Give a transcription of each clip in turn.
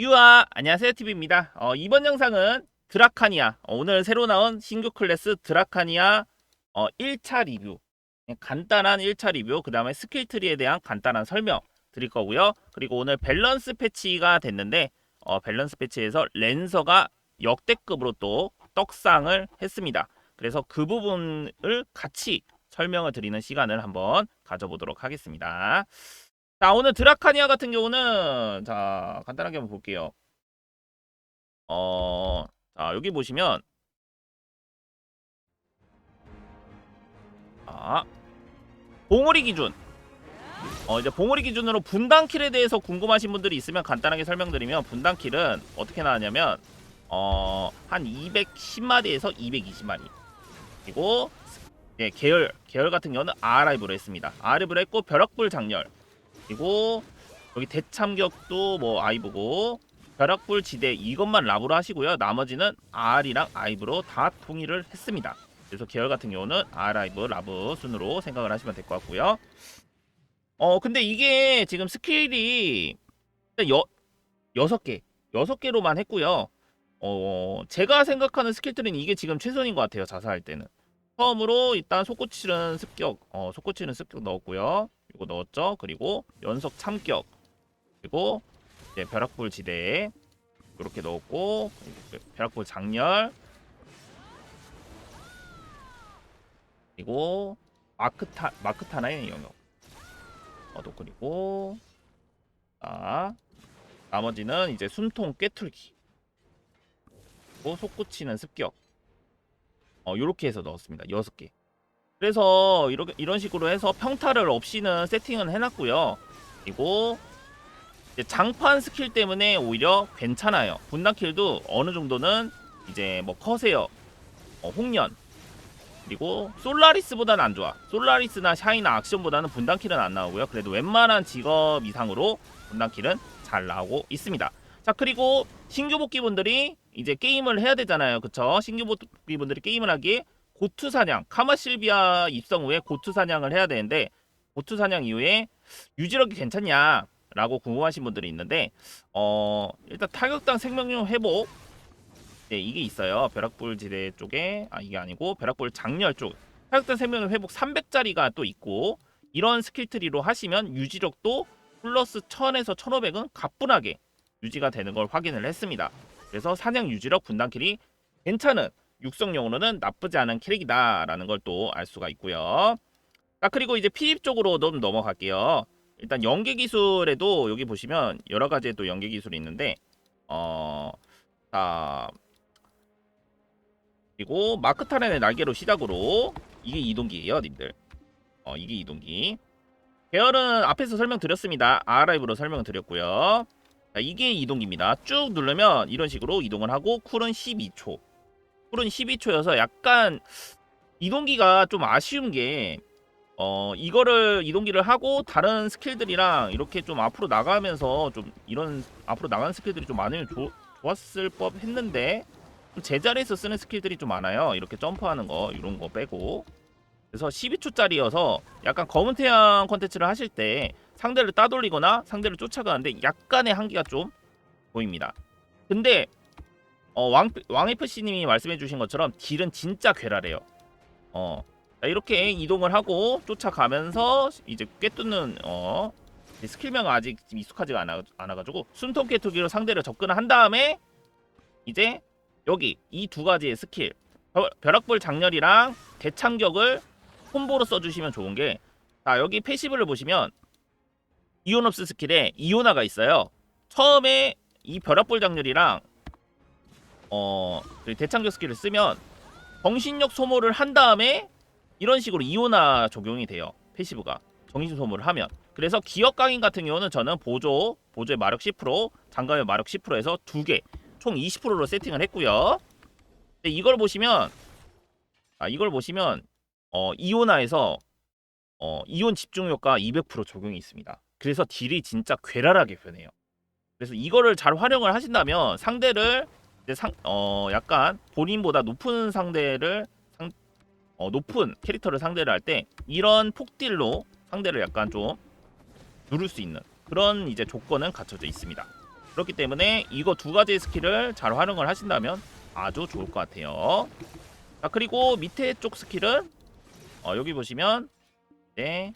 유아 안녕하세요 TV입니다. 어, 이번 영상은 드라카니아 어, 오늘 새로 나온 신규 클래스 드라카니아 어, 1차 리뷰 그냥 간단한 1차 리뷰 그 다음에 스킬 트리에 대한 간단한 설명 드릴 거고요. 그리고 오늘 밸런스 패치가 됐는데 어, 밸런스 패치에서 랜서가 역대급으로 또 떡상을 했습니다. 그래서 그 부분을 같이 설명을 드리는 시간을 한번 가져보도록 하겠습니다. 자, 오늘 드라카니아 같은 경우는 자, 간단하게 한번 볼게요. 어, 자, 여기 보시면 아, 봉우리 기준. 어, 이제 봉우리 기준으로 분당킬에 대해서 궁금하신 분들이 있으면 간단하게 설명드리면 분당킬은 어떻게 나왔냐면 어, 한 210마리에서 220마리. 그리고 예, 계열 계열 같은 경우는 아라이브로 했습니다. 아라이브로 했고 벼락불 장렬 그리고 여기 대참격도 뭐 아이브고 벼락불 지대 이것만 랍으로 하시고요. 나머지는 R이랑 아이브로 다 통일을 했습니다. 그래서 계열 같은 경우는 R 아이브 라브 순으로 생각을 하시면 될 것 같고요. 어 근데 이게 지금 스킬이 여 여섯 개 여섯 개로만 했고요. 어 제가 생각하는 스킬들은 이게 지금 최선인 것 같아요. 자사할 때는 처음으로 일단 속고치는 습격 어 속고치는 습격 넣었고요. 이거 넣었죠. 그리고 연속 참격. 그리고 이제 벼락불 지대에 이렇게 넣었고 벼락불 장렬. 그리고 마크타 마크타나의 영역. 어도 그리고 자 나머지는 이제 숨통 꿰뚫기. 그리고 속구치는 습격. 어 요렇게 해서 넣었습니다. 여섯 개 그래서 이렇게 이런 식으로 해서 평타를 없이는 세팅은 해놨고요. 그리고 장판 스킬 때문에 오히려 괜찮아요. 분당킬도 어느 정도는 이제 뭐 커세어, 어, 홍련 그리고 솔라리스보다는 안 좋아. 솔라리스나 샤이나 악션보다는 분당킬은 안 나오고요. 그래도 웬만한 직업 이상으로 분당킬은 잘 나오고 있습니다. 자 그리고 신규 복귀분들이 이제 게임을 해야 되잖아요. 그쵸? 신규 복귀분들이 게임을 하기에 고투 사냥 카마실비아 입성 후에 고투 사냥을 해야 되는데 고투 사냥 이후에 유지력이 괜찮냐라고 궁금하신 분들이 있는데 어 일단 타격당 생명력 회복. 네, 이게 있어요. 벼락불 지대 쪽에. 아 이게 아니고 벼락불 장렬 쪽. 타격당 생명력 회복 300짜리가 또 있고 이런 스킬 트리로 하시면 유지력도 플러스 1000에서 1500은 가뿐하게 유지가 되는 걸 확인을 했습니다. 그래서 사냥 유지력 분단킬이 괜찮은 육성용으로는 나쁘지 않은 캐릭이다라는 걸 또 알 수가 있고요. 자 그리고 이제 피입 쪽으로 좀 넘어갈게요. 일단 연계 기술에도 여기 보시면 여러 가지의 또 연계 기술이 있는데 어 자 그리고 마크 타렌의 날개로 시작으로 이게 이동기예요, 님들. 어 이게 이동기. 계열은 앞에서 설명드렸습니다. 아라이브로 설명드렸고요. 자, 이게 이동기입니다. 쭉 누르면 이런 식으로 이동을 하고 쿨은 12초. 쿨은 12초여서 약간 이동기가 좀 아쉬운 게 어, 이거를 이동기를 하고 다른 스킬들이랑 이렇게 좀 앞으로 나가면서 좀 이런 앞으로 나가는 스킬들이 좀 많으면 조, 좋았을 법 했는데 좀 제자리에서 쓰는 스킬들이 좀 많아요. 이렇게 점프하는 거 이런 거 빼고 그래서 12초짜리여서 약간 검은 태양 컨텐츠를 하실 때 상대를 따돌리거나 상대를 쫓아가는데 약간의 한계가 좀 보입니다. 근데 어, 왕, 왕FC님이 말씀해주신 것처럼 딜은 진짜 괴랄해요. 어, 자, 이렇게 이동을 하고 쫓아가면서 이제 꿰뚫는 어, 스킬명은 아직 익숙하지가 않아, 않아가지고 숨통 깨투기로 상대를 접근을 한 다음에 이제 여기 이 두 가지의 스킬 벼, 벼락불 장렬이랑 대참격을 콤보로 써주시면 좋은 게 자, 여기 패시브를 보시면 이온업스 스킬에 이오나가 있어요. 처음에 이 벼락불 장렬이랑 어 대창격 스킬을 쓰면 정신력 소모를 한 다음에 이런 식으로 이오나 적용이 돼요 패시브가. 정신 소모를 하면. 그래서 기억 강인 같은 경우는 저는 보조 보조의 마력 10% 장갑의 마력 10%에서 두 개 총 20%로 세팅을 했고요. 이걸 보시면 아 이걸 보시면 어 이오나에서 어 이온 집중 효과 200% 적용이 있습니다. 그래서 딜이 진짜 괴랄하게 변해요. 그래서 이거를 잘 활용을 하신다면 상대를 이제 상, 어, 약간 본인보다 높은 상대를 상, 어, 높은 캐릭터를 상대를 할 때 이런 폭딜로 상대를 약간 좀 누를 수 있는 그런 이제 조건은 갖춰져 있습니다. 그렇기 때문에 이거 두 가지 스킬을 잘 활용을 하신다면 아주 좋을 것 같아요. 자 그리고 밑에 쪽 스킬은 어, 여기 보시면 네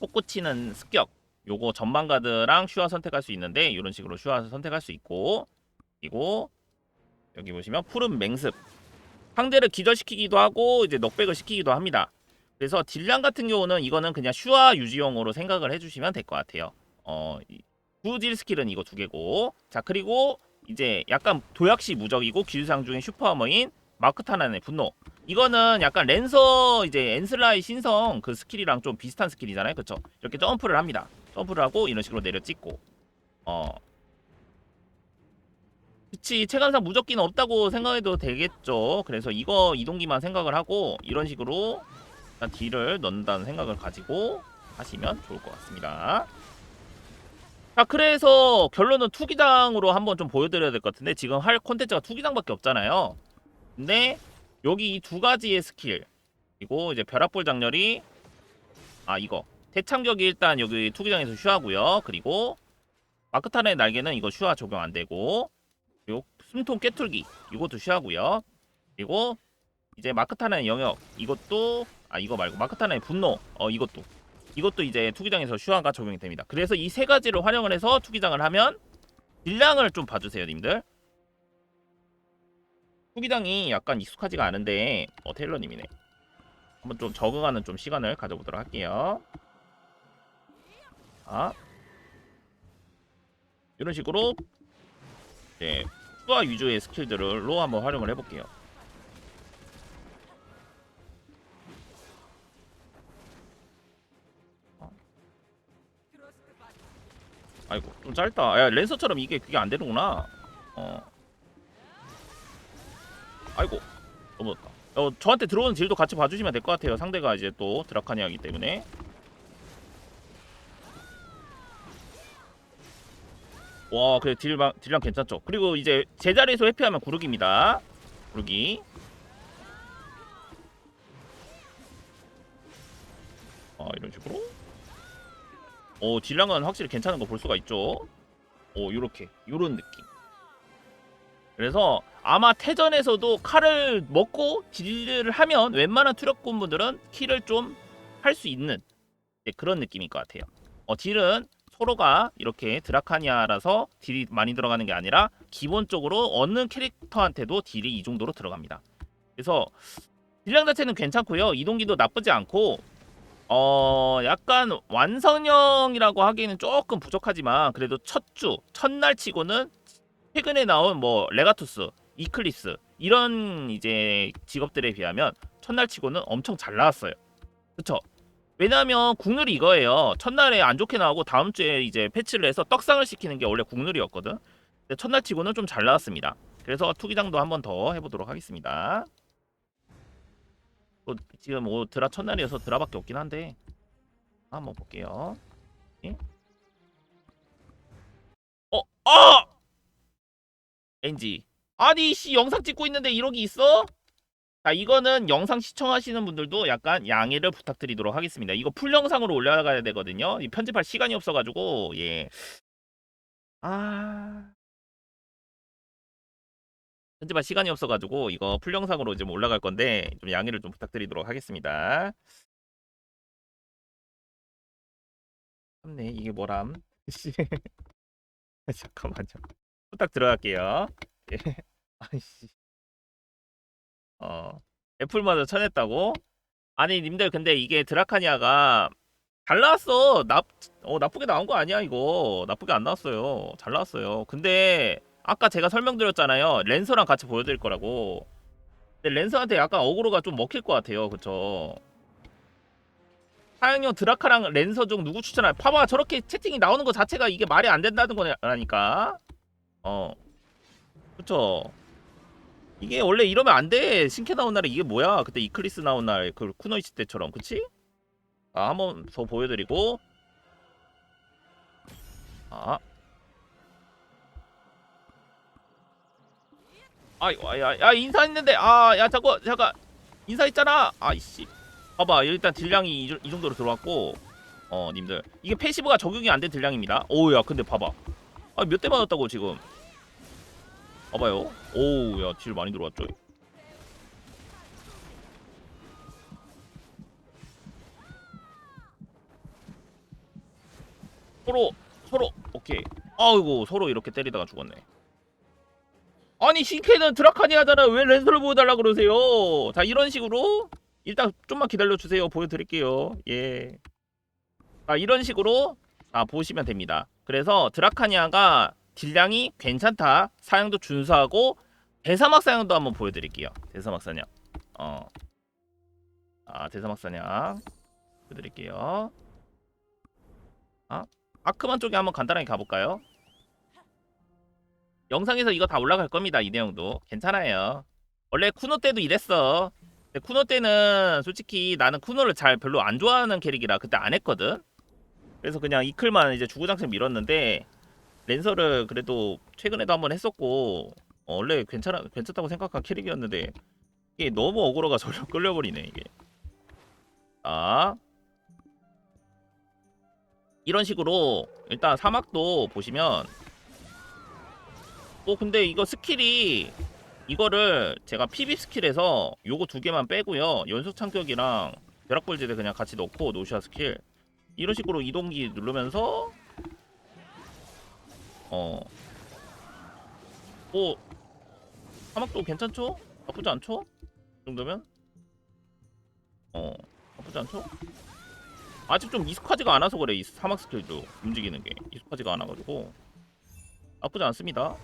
솟구치는 습격 요거 전망가드랑 슈아 선택할 수 있는데 이런 식으로 슈아 선택할 수 있고 그리고 여기 보시면 푸른 맹습. 상대를 기절시키기도 하고 이제 넉백을 시키기도 합니다. 그래서 딜량 같은 경우는 이거는 그냥 슈아 유지용으로 생각을 해주시면 될 것 같아요. 어, 이- 구딜 스킬은 이거 두 개고. 자 그리고 이제 약간 도약시 무적이고 기술상 중에 슈퍼어머인 마크타난의 분노. 이거는 약간 랜서 이제 엔슬라의 신성 그 스킬이랑 좀 비슷한 스킬이잖아요. 그쵸? 이렇게 점프를 합니다. 점프를 하고 이런 식으로 내려 찍고. 어 그치 체감상 무적기는 없다고 생각해도 되겠죠. 그래서 이거 이동기만 생각을 하고 이런 식으로 일단 딜을 넣는다는 생각을 가지고 하시면 좋을 것 같습니다. 자 그래서 결론은 투기장으로 한번 좀 보여드려야 될 것 같은데 지금 할 콘텐츠가 투기장밖에 없잖아요. 근데 여기 이 두 가지의 스킬 그리고 이제 벼락볼 장렬이 아 이거. 대창격이 일단 여기 투기장에서 슈하고요. 그리고 마크탄의 날개는 이거 슈화 적용 안 되고 그리고 숨통 깨툴기. 이것도 슈하고요. 그리고 이제 마크탄의 영역. 이것도 아 이거 말고. 마크탄의 분노. 어 이것도. 이것도 이제 투기장에서 슈화가 적용이 됩니다. 그래서 이 세 가지를 활용을 해서 투기장을 하면 딜량을 좀 봐주세요 님들. 투기장이 약간 익숙하지가 않은데 어 테일러님이네. 한번 좀 적응하는 좀 시간을 가져보도록 할게요. 아 이런 식으로. 이제 추가 위주의 스킬들로 한번 활용을 해볼게요. 어. 아이고 좀 짧다. 야 랜서처럼 이게 그게 안 되는구나. 어. 아이고 넘어졌다. 어, 저한테 들어오는 딜도 같이 봐주시면 될 것 같아요. 상대가 이제 또 드라카니아기 때문에 와 그래 딜랑, 딜랑 괜찮죠? 그리고 이제 제자리에서 회피하면 구르기입니다. 구르기. 아 이런 식으로? 어 딜랑은 확실히 괜찮은 거 볼 수가 있죠? 오 요렇게. 요런 느낌. 그래서 아마 태전에서도 칼을 먹고 딜을 하면 웬만한 투력군 분들은 킬을 좀 할 수 있는 네, 그런 느낌일 것 같아요. 어, 딜은 서로가 이렇게 드라카니아라서 딜이 많이 들어가는 게 아니라 기본적으로 어느 캐릭터한테도 딜이 이 정도로 들어갑니다. 그래서 딜량 자체는 괜찮고요. 이동기도 나쁘지 않고 어 약간 완성형이라고 하기에는 조금 부족하지만 그래도 첫 주 첫날 치고는 최근에 나온 뭐 레가투스, 이클립스 이런 이제 직업들에 비하면 첫날 치고는 엄청 잘 나왔어요. 그쵸? 왜냐하면 국룰이 이거예요. 첫날에 안 좋게 나오고 다음 주에 이제 패치를 해서 떡상을 시키는 게 원래 국룰이었거든. 근데 첫날 치고는 좀 잘 나왔습니다. 그래서 투기장도 한 번 더 해보도록 하겠습니다. 또 지금 뭐 드라 첫날이어서 드라밖에 없긴 한데 한번 볼게요. 예? 어, 아! NG. 아니 씨 영상 찍고 있는데 이러기 있어? 자 이거는 영상 시청하시는 분들도 약간 양해를 부탁드리도록 하겠습니다. 이거 풀 영상으로 올라가야 되거든요. 이 편집할 시간이 없어가지고 예. 아 편집할 시간이 없어가지고 이거 풀 영상으로 좀 올라갈 건데 좀 양해를 좀 부탁드리도록 하겠습니다. 참네 이게 뭐람? 씨. 잠깐만요. 부탁 들어갈게요. 예. 아이씨. 어. 애플마저 쳐냈다고? 아니 님들 근데 이게 드라카니아가 잘 나왔어. 나, 어, 나쁘게 나온 거 아니야 이거. 나쁘게 안 나왔어요. 잘 나왔어요. 근데 아까 제가 설명드렸잖아요. 랜서랑 같이 보여드릴 거라고. 근데 랜서한테 약간 어그로가 좀 먹힐 것 같아요. 그쵸? 사양용 드라카랑 랜서 중 누구 추천할? 봐봐 저렇게 채팅이 나오는 거 자체가 이게 말이 안 된다는 거라니까. 어. 그쵸? 이게 원래 이러면 안 돼. 신캐 나온 날에 이게 뭐야? 그때 이클리스 나온 날 그 쿠노이치 때처럼, 그치? 아, 한 번 더 보여드리고. 아. 아, 야, 야, 인사했는데, 아, 야, 잠깐, 잠깐, 인사했잖아. 아이씨. 봐봐, 일단 딜량이 이, 정- 이 정도로 들어왔고, 어, 님들, 이게 패시브가 적용이 안 된 딜량입니다. 오야, 근데 봐봐. 아몇 대 맞았다고 지금 봐봐요. 오우 야딜 많이 들어왔죠? 서로 서로 오케이. 아이고 서로 이렇게 때리다가 죽었네. 아니 신캐는 드라카니아잖아. 왜 랜서를 보여달라 그러세요? 자 이런 식으로 일단 좀만 기다려주세요. 보여드릴게요. 예. 자 이런 식으로 아 보시면 됩니다. 그래서 드라카니아가 딜량이 괜찮다. 사양도 준수하고 대사막 사양도 한번 보여드릴게요. 대사막 사냥. 어. 아 대사막 사냥 보여드릴게요. 아 아크만 쪽에 한번 간단하게 가볼까요? 영상에서 이거 다 올라갈 겁니다 이 내용도. 괜찮아요. 원래 쿠노 때도 이랬어. 쿠노 때는 솔직히 나는 쿠노를 잘 별로 안 좋아하는 캐릭이라 그때 안 했거든. 그래서 그냥 이클만 이제 주구장창 밀었는데 랜서를 그래도 최근에도 한번 했었고 어, 원래 괜찮아 괜찮다고 생각한 캐릭이었는데 이게 너무 어그로가 절로 끌려버리네 이게. 아 이런 식으로 일단 사막도 보시면 어 근데 이거 스킬이 이거를 제가 PB 스킬에서 요거 두 개만 빼고요. 연속 창격이랑 벼락벌지대 그냥 같이 넣고 노시아 스킬. 이런 식으로 이동기 누르면서 어. 뭐 사막도 괜찮죠? 나쁘지 않죠? 이 정도면? 어. 나쁘지 않죠? 아직 좀 익숙하지가 않아서 그래 이 사막 스킬도 움직이는 게 익숙하지가 않아가지고 나쁘지 않습니다.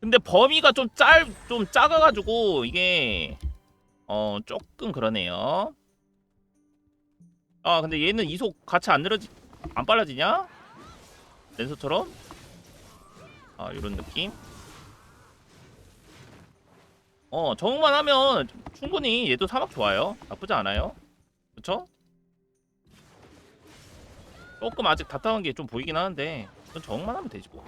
근데 범위가 좀 짤, 좀 작아가지고 이게 어 조금 그러네요. 아 근데 얘는 이속 같이 안 늘어지 안 빨라지냐? 랜서처럼? 아 이런 느낌? 어 적응만 하면 충분히 얘도 사막 좋아요. 나쁘지 않아요. 그쵸? 조금 아직 답답한 게 좀 보이긴 하는데 그건 적응만 하면 되지 뭐.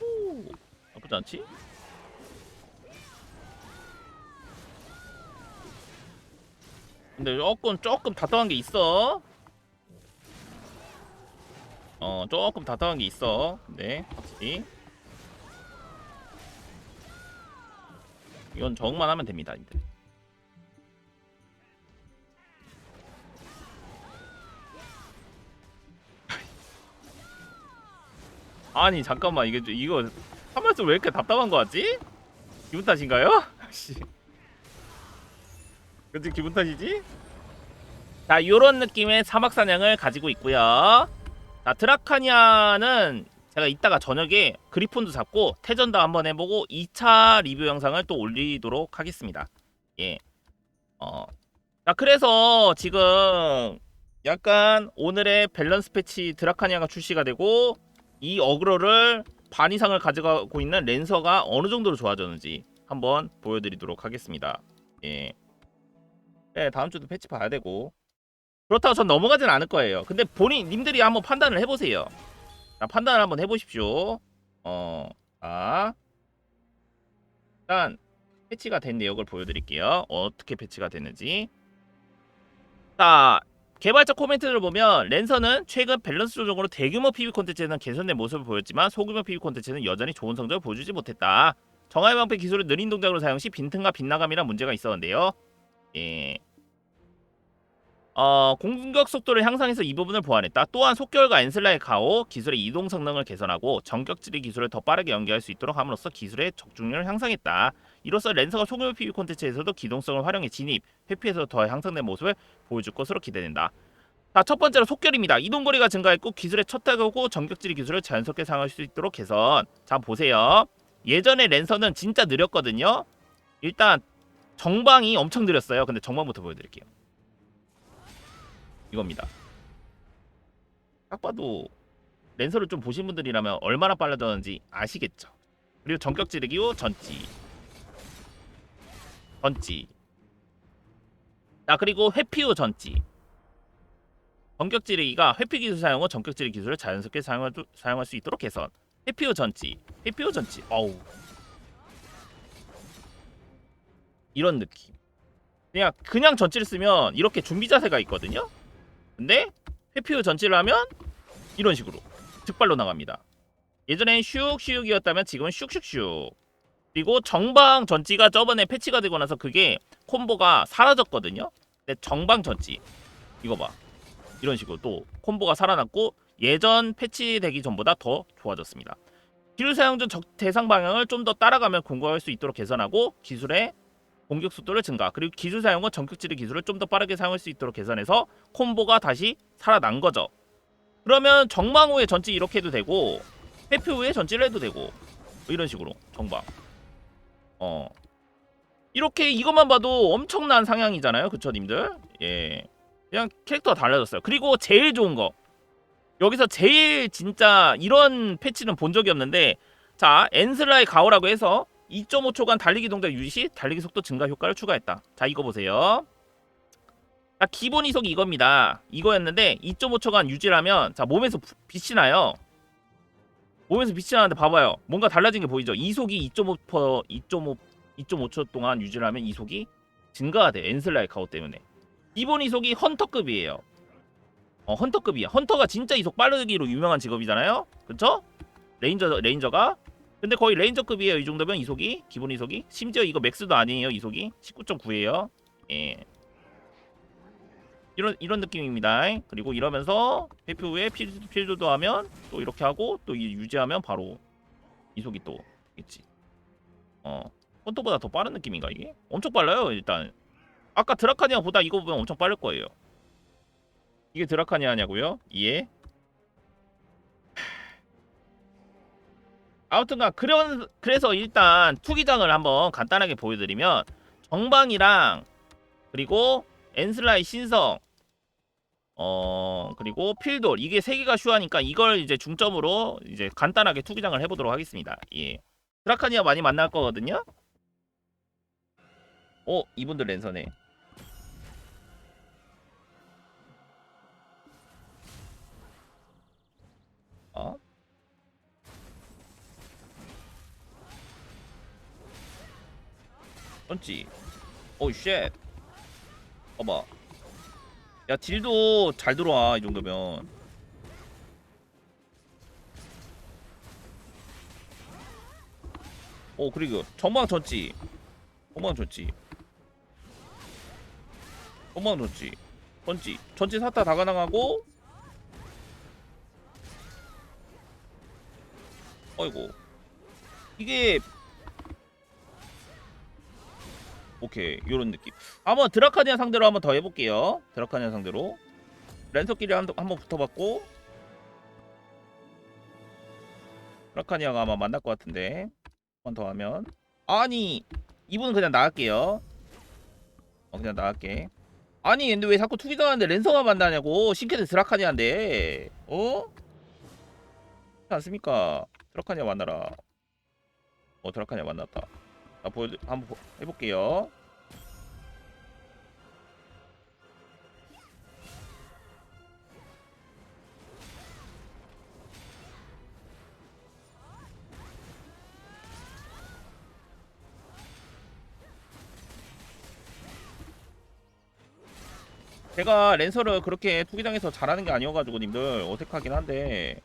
오, 나쁘지 않지? 근데 조금 조금 답답한 게 있어. 어 조금 답답한 게 있어. 네 확실히. 이건 적응만 하면 됩니다, 이제. 아니 잠깐만 이게 좀- 이거 한 말씀 왜 이렇게 답답한 거 같지? 기분 탓인가요? 씨. 그치 기분 탓이지? 자 요런 느낌의 사막 사냥을 가지고 있고요 자 드라카니아는 제가 이따가 저녁에 그리폰도 잡고 태전도 한번 해보고 2차 리뷰 영상을 또 올리도록 하겠습니다 예. 어. 자 그래서 지금 약간 오늘의 밸런스 패치 드라카니아가 출시가 되고 이 어그로를 반 이상을 가져가고 있는 랜서가 어느 정도로 좋아졌는지 한번 보여드리도록 하겠습니다. 예. 네, 다음 주도 패치 봐야 되고 그렇다고 전 넘어가진 않을 거예요. 근데 본인 님들이 한번 판단을 해보세요. 자, 판단을 한번 해보십시오. 어, 아, 일단 패치가 된 내역을 보여드릴게요. 어떻게 패치가 됐는지. 자, 개발자 코멘트를 보면 랜서는 최근 밸런스 조정으로 대규모 PV 콘텐츠에는 개선된 모습을 보였지만 소규모 PV 콘텐츠는 여전히 좋은 성적을 보여주지 못했다. 정화의 방패 기술을 느린 동작으로 사용 시 빈틈과 빗나감이란 문제가 있었는데요. 예. 어, 공격 속도를 향상해서 이 부분을 보완했다. 또한 속결과 엔슬라의 가오 기술의 이동 성능을 개선하고 정격지리 기술을 더 빠르게 연계할 수 있도록 함으로써 기술의 적중률을 향상했다. 이로써 랜서가 소규모 PV 콘텐츠에서도 기동성을 활용해 진입, 회피에서 더 향상된 모습을 보여줄 것으로 기대된다. 자, 첫 번째로 속결입니다. 이동거리가 증가했고 기술의 첫 타격고 정격지리 기술을 자연스럽게 사용할 수 있도록 개선. 자, 보세요. 예전에 랜서는 진짜 느렸거든요. 일단 정방이 엄청 느렸어요. 근데 정방부터 보여드릴게요. 이겁니다. 딱 봐도 랜서를 좀 보신 분들이라면 얼마나 빨라졌는지 아시겠죠. 그리고 정격 지르기 후 전지. 전지. 자 그리고 회피 후 전지. 정격 지르기가 회피 기술 사용 후 정격 지르기 기술을 자연스럽게 사용할, 수- 사용할 수 있도록 개선. 회피 후 전지. 회피 후 전지. 어우. 이런 느낌. 그냥 그냥 전지를 쓰면 이렇게 준비 자세가 있거든요. 근데 회피우 전치를 하면 이런 식으로 득발로 나갑니다. 예전엔 슉슉이었다면 지금은 슉슉슉. 그리고 정방 전지가 저번에 패치가 되고 나서 그게 콤보가 사라졌거든요. 근데 정방 전지 이거 봐. 이런 식으로 또 콤보가 살아났고 예전 패치되기 전보다 더 좋아졌습니다. 기술 사용 전적 대상 방향을 좀 더 따라가며 공격할 수 있도록 개선하고 기술의 공격 속도를 증가 그리고 기술 사용은 전격질의 기술을 좀 더 빠르게 사용할 수 있도록 개선해서 콤보가 다시 살아난 거죠. 그러면 정방 후에 전지 이렇게 해도 되고 회피 후에 전지를 해도 되고 뭐 이런 식으로 정방. 어 이렇게 이것만 봐도 엄청난 상향이잖아요, 그쵸, 님들? 예, 그냥 캐릭터가 달라졌어요. 그리고 제일 좋은 거 여기서 제일 진짜 이런 패치는 본 적이 없는데 자 엔슬라의 가오라고 해서 2.5초간 달리기 동작 유지 시 달리기 속도 증가 효과를 추가했다. 자 이거 보세요. 자 기본 이속이 이겁니다. 이거였는데 2.5초간 유지하면 자 몸에서 부- 빛이 나요. 몸에서 빛이 나는데 봐봐요. 뭔가 달라진 게 보이죠? 이속이 2.5% 2.5 2.5초 동안 유지를 하면 이속이 증가가 돼. 엔슬라의 가오 때문에. 기본 이속이 헌터급이에요. 어, 헌터급이야. 헌터가 진짜 이속 빠르기로 유명한 직업이잖아요. 그쵸? 레인저 레인저가 근데 거의 레인저급이에요. 이 정도면 이속이 기본 이속이 심지어 이거 맥스도 아니에요. 이속이 19.9예요. 예. 이런 이런 느낌입니다. 그리고 이러면서 회피 후에 필, 필드도 하면 또 이렇게 하고 또 이- 유지하면 바로 이속이 또 있지. 어. 헌터보다 더 빠른 느낌인가 이게? 엄청 빨라요. 일단 아까 드라카니아보다 이거 보면 엄청 빠를 거예요. 이게 드라카니아냐고요? 예. 아무튼간 그런 그래서 일단 투기장을 한번 간단하게 보여드리면 정방이랑 그리고 엔슬라의 신성 어 그리고 필돌 이게 세 개가 슈하니까 이걸 이제 중점으로 이제 간단하게 투기장을 해보도록 하겠습니다. 예. 드라카니아 많이 만날 거거든요. 어 이분들 랜선에 어? 펀치 오우 쉣. 봐봐. 야 딜도 잘 들어와 이 정도면. 오 그리고 전방 졌지. 전방 졌지. 전방 졌지. 펀치 전치 사타 다 가능하고. 어이구. 이게 오케이 요런 느낌. 한번 드라카니아 상대로 한번 더 해볼게요. 드라카니아 상대로. 랜서끼리 한, 한번 붙어봤고. 드라카니아가 아마 만날 것 같은데. 한 번 더 하면. 아니 이분은 그냥 나갈게요. 어 그냥 나갈게. 아니 근데 왜 자꾸 투기 당하는데 랜서가 만나냐고. 싱크대 드라카니아인데. 어? 그렇지 않습니까? 드라카니아 만나라. 어 드라카니아 만났다 자 보여 한번 보- 해볼게요. 제가 랜서를 그렇게 투기장에서 잘하는 게 아니어가지고 님들 어색하긴 한데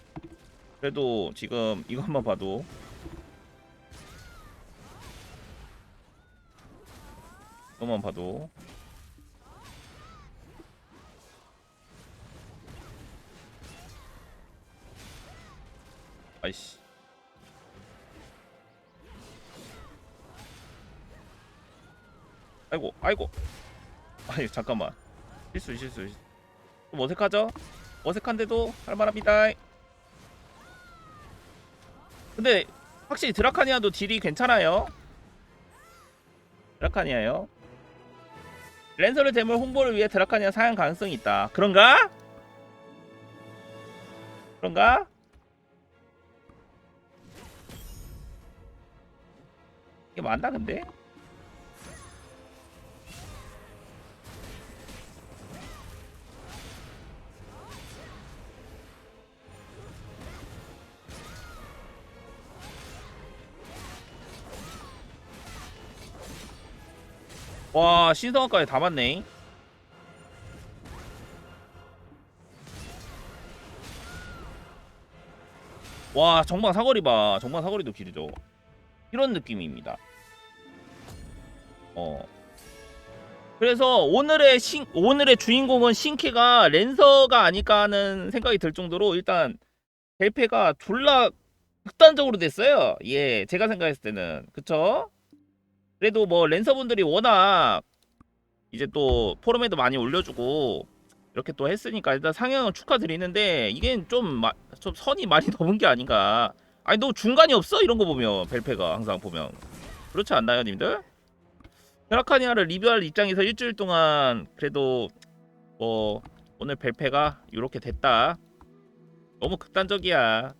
그래도 지금 이것만 봐도 이것만 봐도. 아이씨. 아이고 아이고. 아니 잠깐만. 실수 실수. 좀 어색하죠? 어색한데도 할만합니다. 근데 확실히 드라카니아도 딜이 괜찮아요. 드라카니아요 랜서를 대물 홍보를 위해 드라카니아 사용 가능성이 있다 그런가? 그런가? 이게 맞나 근데? 와 신성화까지 담았네. 와 정방 사거리 봐. 정방 사거리도 길죠. 이런 느낌입니다. 어. 그래서 오늘의 신, 오늘의 주인공은 신캐가 랜서가 아닐까 하는 생각이 들 정도로 일단 대패가 졸라 극단적으로 됐어요. 예 제가 생각했을 때는. 그쵸? 그래도 뭐 랜서분들이 워낙 이제 또 포럼에도 많이 올려주고 이렇게 또 했으니까 일단 상향을 축하드리는데 이게 좀, 마, 좀 선이 많이 넘은 게 아닌가. 아니 너 중간이 없어? 이런 거 보면 벨페가 항상 보면. 그렇지 않나요 님들? 헤라카니아를 리뷰할 입장에서 일주일 동안 그래도 뭐 오늘 벨페가 이렇게 됐다. 너무 극단적이야.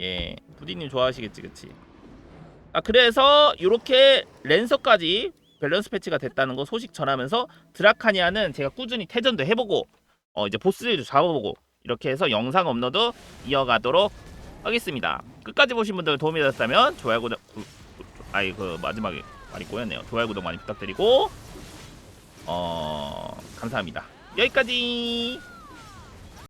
예 부디님 좋아하시겠지 그치 아 그래서 이렇게 랜서까지 밸런스 패치가 됐다는 거 소식 전하면서 드라카니아는 제가 꾸준히 태전도 해보고 어 이제 보스들도 잡아보고 이렇게 해서 영상 업로드 이어가도록 하겠습니다. 끝까지 보신 분들 도움이 되셨다면 좋아요 구독 아이 그 마지막에 많이 꼬였네요. 좋아요 구독 많이 부탁드리고 어 감사합니다. 여기까지.